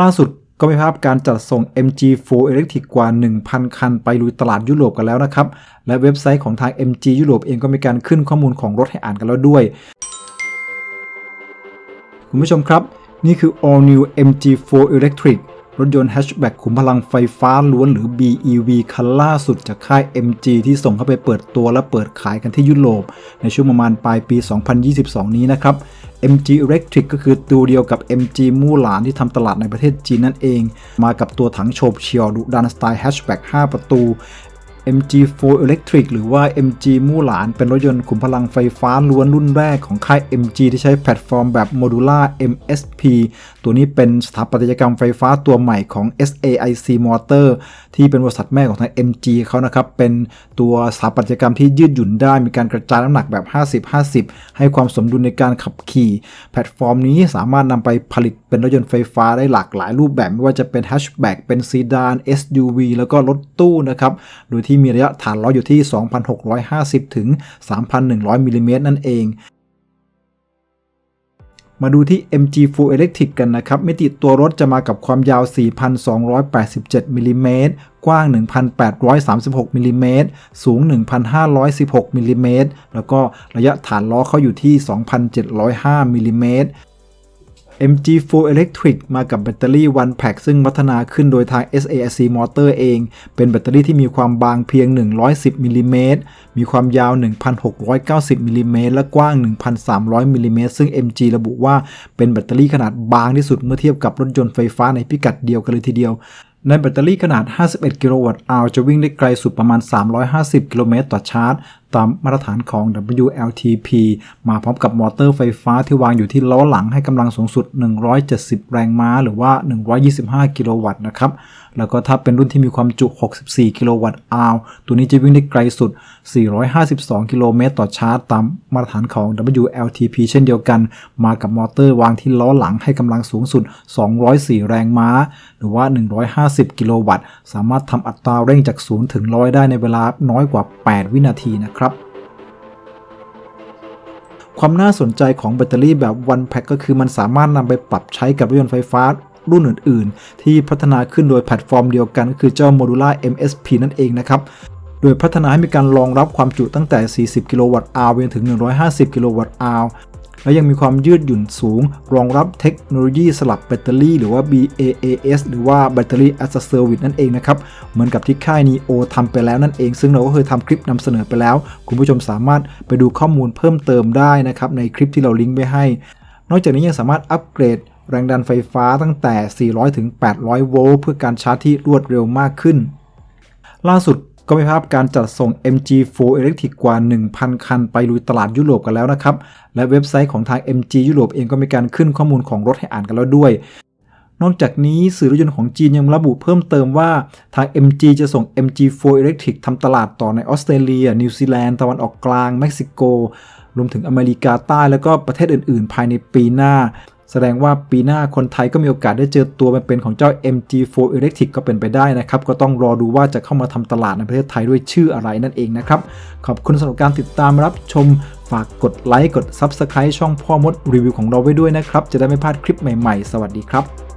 ล่าสุดก็มีภาพการจัดส่ง MG4 Electric กว่า 1,000 คันไปลุยตลาดยุโรปกันแล้วนะครับ และเว็บไซต์ของทาง MG ยุโรปเองก็มีการขึ้นข้อมูลของรถให้อ่านกันแล้วด้วย คุณผู้ชมครับ นี่คือ All New MG4 Electric รถยนต์แฮชแบ็กขุมพลังไฟฟ้าล้วนหรือ BEV คันล่าสุดจากค่าย MG ที่ส่งเข้าไปเปิดตัวและเปิดขายกันที่ยุโรป ในช่วงประมาณปลายปี 2022 นี้นะครับ MG Electric ก็คือตัวเดียวกับ MG มู่หลานที่ทำตลาดในประเทศจีนนั่นเอง มากับตัวถังโฉบเฉี่ยวดุดันสไตล์แฮชแบ็ก5 ประตู MG4 Electric หรือว่า MG มู่หลาน เป็นรถยนต์ขุมพลังไฟฟ้าล้วนรุ่นแรกของค่าย MG ที่ใช้แพลตฟอร์มแบบโมดูล่า MSP ตัวนี้เป็นสถาปัตยกรรมไฟฟ้าตัวใหม่ของ SAIC Motor ที่เป็นบริษัทแม่ของทาง MG เขานะครับ เป็นตัวสถาปัตยกรรมที่ยืดหยุ่นได้ มีการกระจายน้ำหนักแบบ 50-50 ให้ความสมดุลในการขับขี่ แพลตฟอร์มนี้สามารถนำไปผลิต เป็นรถยนต์ไฟฟ้าได้หลากหลายรูปแบบ ไม่ว่าจะเป็นแฮชแบ็กเป็นซีดาน SUV แล้วก็รถตู้นะครับโดยที่มีระยะฐานล้ออยู่ที่ 2,650 ถึง 3,100มิลลิเมตรนั่นเองมาดูที่ MG4 Electric กันนะครับ มิติตัวรถจะมากับความยาว 4,287มิลลิเมตร กว้าง 1,836มิลลิเมตร สูง 1,516มิลลิเมตร แล้วก็ระยะฐานล้อเขาอยู่ที่ 2,705มิลลิเมตร MG4 Electric มากับแบตเตอรี่ One Pack ซึ่งพัฒนาขึ้นโดยทาง SAIC Motor เอง เป็นแบตเตอรี่ที่มีความบางเพียง 110มิลลิเมตรมีความยาว 1,690มิลลิเมตรและกว้าง 1,300มิลลิเมตรซึ่ง MG ระบุว่าเป็นแบตเตอรี่ขนาดบางที่สุดเมื่อเทียบกับรถยนต์ไฟฟ้าในพิกัดเดียวกันเลยทีเดียว ในแบตเตอรี่ขนาด 51 กิโลวัตต์อาวจะวิ่งได้ไกลสุดประมาณ 350 กิโลเมตรต่อชาร์จ ตามมาตรฐานของ WLTP มาพร้อมกับมอเตอร์ไฟฟ้าที่วางอยู่ที่ล้อหลังให้กำลังสูงสุด 170 แรงม้าหรือว่า 125 กิโลวัตต์นะครับแล้วก็ถ้าเป็นรุ่นที่มีความจุ 64 กิโลวัตต์อาวตัวนี้จะวิ่งได้ไกลสุด 452 กิโลเมตรต่อชาร์จตามมาตรฐานของ WLTP เช่นเดียวกัน มากับมอเตอร์วางที่ล้อหลังให้กำลังสูงสุด 204 แรงม้า หรือว่า 150 กิโลวัตต์ สามารถทำอัตราเร่งจาก 0 ถึง 100 ได้ในเวลาน้อยกว่า 8 วินาทีนะครับความน่าสนใจของแบตเตอรี่แบบ One Pack ก็คือมันสามารถนำไปปรับใช้กับรถยนต์ไฟฟ้า รุ่นอื่น ๆ ที่พัฒนาขึ้นโดยแพลตฟอร์มเดียวกันก็คือเจ้า Modular MSP นั่นเองนะครับโดยพัฒนาให้มีการรองรับความจุตั้งแต่ 40 กิโลวัตต์อาวไปถึง 150 กิโลวัตต์อาวและยังมีความยืดหยุ่นสูง รองรับเทคโนโลยีสลับแบตเตอรี่ หรือว่า BAAS หรือว่า Battery as a Service นั่นเองนะครับ เหมือนกับที่ค่าย NEO ทำไปแล้วนั่นเอง ซึ่งเราก็เคยทำคลิปนำเสนอไปแล้ว คุณผู้ชมสามารถไปดูข้อมูลเพิ่มเติมได้นะครับ ในคลิปที่เราลิงก์ไว้ให้ นอกจากนี้ยังสามารถอัปเกรด แรงดันไฟฟ้าตั้งแต่ 400 ถึง 800 โวลต์เพื่อการชาร์จที่รวดเร็วมากขึ้น ล่าสุดก็มีภาพการจัดส่ง MG4 Electric กว่า 1,000 คันไปลุยตลาดยุโรปกันแล้วนะครับ และเว็บไซต์ของทาง MG ยุโรปเองก็มีการขึ้นข้อมูลของรถให้อ่านกันแล้วด้วย นอกจากนี้สื่อรถยนต์ของจีนยังระบุเพิ่มเติมว่าทาง MG จะส่ง MG4 Electric ทำตลาดต่อในออสเตรเลีย นิวซีแลนด์ ตะวันออกกลาง เม็กซิโก รวมถึงอเมริกาใต้ แล้วก็ประเทศอื่น ๆ ภายในปีหน้า แสดงว่าปีหน้าคนไทยก็มีโอกาสได้เจอตัวเป็นๆของเจ้า MG4 Electric ก็เป็นไปได้นะครับ ก็ต้องรอดูว่าจะเข้ามาทำตลาดในประเทศไทยด้วยชื่ออะไรนั่นเองนะครับ ขอบคุณสำหรับการติดตามรับชม ฝากกดไลค์กด Subscribe ช่องพ่อมดรีวิวของเราไว้ด้วยนะครับ จะได้ไม่พลาดคลิปใหม่ๆ สวัสดีครับ